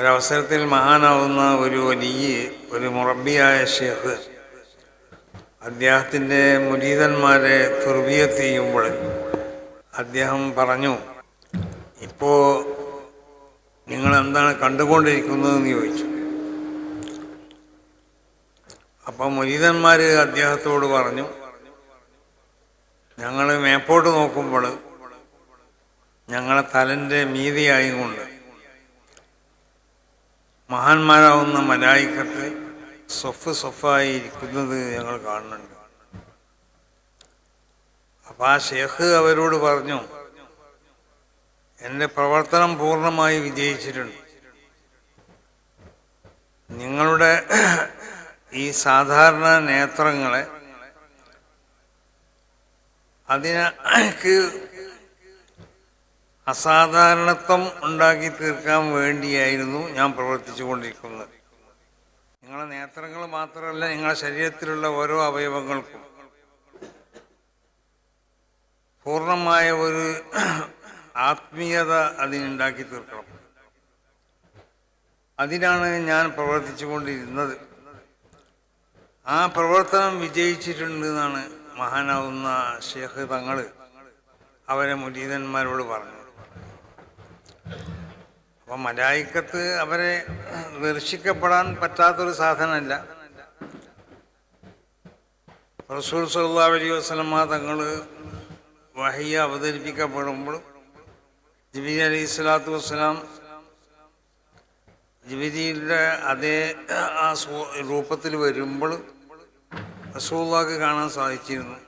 ഒരവസരത്തിൽ മഹാനാവുന്ന ഒരു വലിയ ഒരു മുറബിയായ ഷേഖ് അദ്ദേഹത്തിന്റെ മുരീതന്മാരെ തുർബിയത്ത് ചെയ്യുമ്പോൾ അദ്ദേഹം പറഞ്ഞു ഇപ്പോൾ നിങ്ങൾ എന്താണ് കണ്ടുകൊണ്ടിരിക്കുന്നതെന്ന് ചോദിച്ചു. അപ്പം മുരീതന്മാർ അദ്ദേഹത്തോട് പറഞ്ഞു ഞങ്ങൾ മേപ്പോട്ട് നോക്കുമ്പോൾ ഞങ്ങളെ തലന്റെ മീതിയായും കൊണ്ട് മഹാന്മാരാവുന്ന മലായിക്കത്ത് സൊഫ് സൊഫായി ഇരിക്കുന്നത് ഞങ്ങൾ കാണുന്നുണ്ട്. അപ്പം ആ ഷേഖ് അവരോട് പറഞ്ഞു എന്റെ പ്രവർത്തനം പൂർണമായി വിജയിച്ചിട്ടുണ്ട്. നിങ്ങളുടെ ഈ സാധാരണ നേത്രങ്ങളെ അതിനക്ക് അസാധാരണത്വം ഉണ്ടാക്കി തീർക്കാൻ വേണ്ടിയായിരുന്നു ഞാൻ പ്രവർത്തിച്ചു കൊണ്ടിരിക്കുന്നത് നിങ്ങളെ നേത്രങ്ങൾ മാത്രമല്ല നിങ്ങളുടെ ശരീരത്തിലുള്ള ഓരോ അവയവങ്ങൾക്കും. പൂർണമായ ഒരു ആത്മീയത അതിനുണ്ടാക്കി തീർക്കണം അതിനാണ് ഞാൻ പ്രവർത്തിച്ചു കൊണ്ടിരുന്നത് ആ പ്രവർത്തനം വിജയിച്ചിട്ടുണ്ട് എന്നാണ് മഹാനാവുന്ന ഷേഖ് തങ്ങൾ അവരെ മുരീതന്മാരോട് പറഞ്ഞു അപ്പം മലായിക്കത്ത് അവരെ ദർശിക്കപ്പെടാൻ പറ്റാത്തൊരു സാധനമല്ല. റസൂൽ സല്ലാ വലി വസ്ലമ തങ്ങൾ വഹിയ അവതരിപ്പിക്കപ്പെടുമ്പോൾ ജിബി അലൈഹി സ്വലാത്തു വസ്സലാം ജിബിരിയുടെ അതേ ആ രൂപത്തിൽ വരുമ്പോൾ റസൂള്ളാക്ക് കാണാൻ സാധിച്ചിരുന്നു.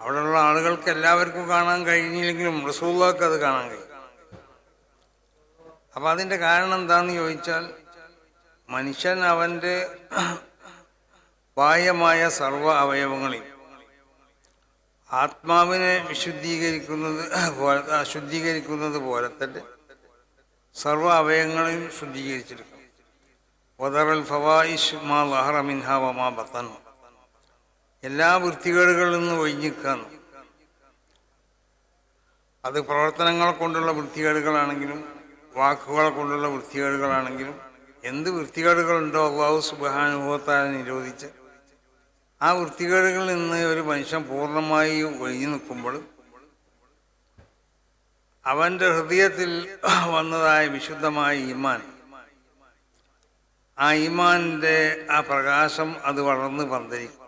അവിടെയുള്ള ആളുകൾക്ക് എല്ലാവർക്കും കാണാൻ കഴിഞ്ഞില്ലെങ്കിലും റസൂള്ളാക്ക് അത് കാണാൻ കഴിയും. അപ്പം അതിന്റെ കാരണം എന്താണെന്ന് ചോദിച്ചാൽ മനുഷ്യൻ അവന്റെ ബാഹ്യമായ സർവ അവയവങ്ങളിൽ ആത്മാവിനെ വിശുദ്ധീകരിക്കുന്നത് പോലെ ശുദ്ധീകരിക്കുന്നത് പോലെ തന്നെ സർവ അവയവങ്ങളെയും ശുദ്ധീകരിച്ചെടുക്കും വദറൽ ഫവായിഷ് മാ ലഹറ മിൻഹ വമാ ബത്തൻ എല്ലാ വൃത്തികേടുകളിൽ നിന്ന് ഒഴിഞ്ഞിക്കാന്ന് അത് പ്രവർത്തനങ്ങൾ കൊണ്ടുള്ള വൃത്തികേടുകളാണെങ്കിലും വാക്കുകളെ കൊണ്ടുള്ള വൃത്തികേടുകളാണെങ്കിലും എന്ത് വൃത്തികേടുകളുണ്ടോ അള്ളാഹു സുബാനുഭവത്താൽ നിരോധിച്ച് ആ വൃത്തികേടുകളിൽ നിന്ന് ഒരു മനുഷ്യൻ പൂർണമായി ഒഴിഞ്ഞു നിൽക്കുമ്പോൾ അവന്റെ ഹൃദയത്തിൽ വന്നതായ വിശുദ്ധമായ ഈമാൻ ആ ഈമാനിന്റെ ആ പ്രകാശം അത് വളർന്ന് പന്തരിക്കും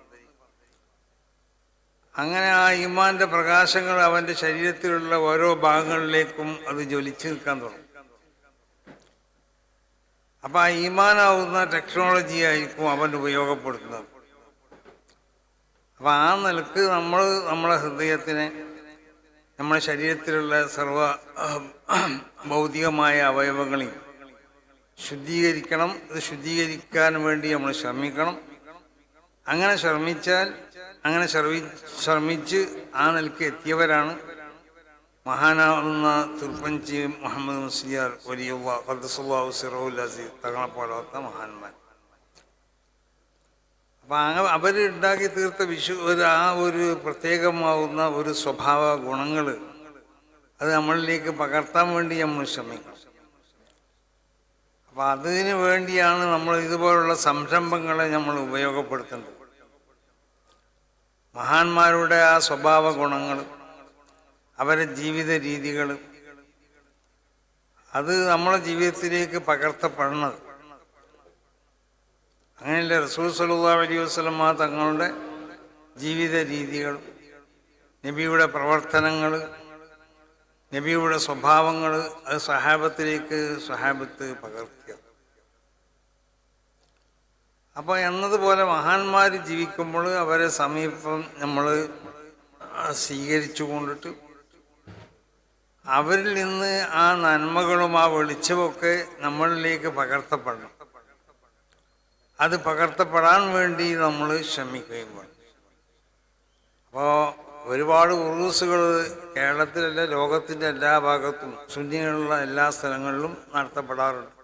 അങ്ങനെ ആ ഈമാന്റെ പ്രകാശങ്ങൾ അവന്റെ ശരീരത്തിലുള്ള ഓരോ ഭാഗങ്ങളിലേക്കും അത് ജ്വലിച്ചു നിൽക്കാൻ തുടങ്ങും. അപ്പം ആ ഈമാനാവുന്ന ടെക്നോളജി ആയിരിക്കും അവൻ ഉപയോഗപ്പെടുത്തുന്നത്. അപ്പം ആ നിലയ്ക്ക് നമ്മൾ നമ്മളെ ഹൃദയത്തിനെ നമ്മുടെ ശരീരത്തിലുള്ള സർവ ഭൗതികമായ അവയവങ്ങളെയും ശുദ്ധീകരിക്കണം. ഇത് ശുദ്ധീകരിക്കാൻ വേണ്ടി നമ്മൾ ശ്രമിക്കണം. അങ്ങനെ ശ്രമിച്ചാൽ അങ്ങനെ ശ്രമി ശ്രമിച്ച് ആ നിലയ്ക്ക് എത്തിയവരാണ് മഹാനാവുന്ന തുർപ്പഞ്ചി മുഹമ്മദ് മുസ്ലിയാർ വലിയുള്ള ഖദ്സുല്ലാഹു സിറോൽ അസീസ് തങ്ങളപ്പാടാത്ത മഹാന്മാർ അപ്പം അങ്ങ അവർ ഉണ്ടാക്കി തീർത്ത വിശു ഒരു ആ ഒരു പ്രത്യേകമാവുന്ന ഒരു സ്വഭാവ ഗുണങ്ങൾ അത് നമ്മളിലേക്ക് പകർത്താൻ വേണ്ടി നമ്മൾ ശ്രമിക്കണം അപ്പം അതിനു വേണ്ടിയാണ് നമ്മൾ ഇതുപോലുള്ള സംരംഭങ്ങളെ നമ്മൾ ഉപയോഗപ്പെടുത്തേണ്ടത് മഹാന്മാരുടെ ആ സ്വഭാവ ഗുണങ്ങൾ അവരുടെ ജീവിത രീതികൾ അത് നമ്മളെ ജീവിതത്തിലേക്ക് പകർത്തപ്പെടണത്. അങ്ങനെയല്ല റസൂൽ സല്ലാ അലൈഹി വസ്ലമ തങ്ങളുടെ ജീവിത രീതികൾ നബിയുടെ പ്രവർത്തനങ്ങൾ നബിയുടെ സ്വഭാവങ്ങൾ അത് സഹാബത്തിലേക്ക് സഹാബത്ത് പകർത്തിയ. അപ്പോൾ എന്നതുപോലെ മഹാന്മാര് ജീവിക്കുമ്പോൾ അവരെ സമീപം നമ്മൾ സ്വീകരിച്ചു കൊണ്ടിട്ട് അവരിൽ നിന്ന് ആ നന്മകളും ആ വെളിച്ചമൊക്കെ നമ്മളിലേക്ക് പകർത്തപ്പെടണം. അത് പകർത്തപ്പെടാൻ വേണ്ടി നമ്മൾ ശ്രമിക്കുകയും വേണം. അപ്പോൾ ഒരുപാട് ഉറൂസുകൾ കേരളത്തിലല്ല ലോകത്തിന്റെ എല്ലാ ഭാഗത്തും ശുന്യങ്ങളുള്ള എല്ലാ സ്ഥലങ്ങളിലും നടത്തപ്പെടാറുണ്ട്.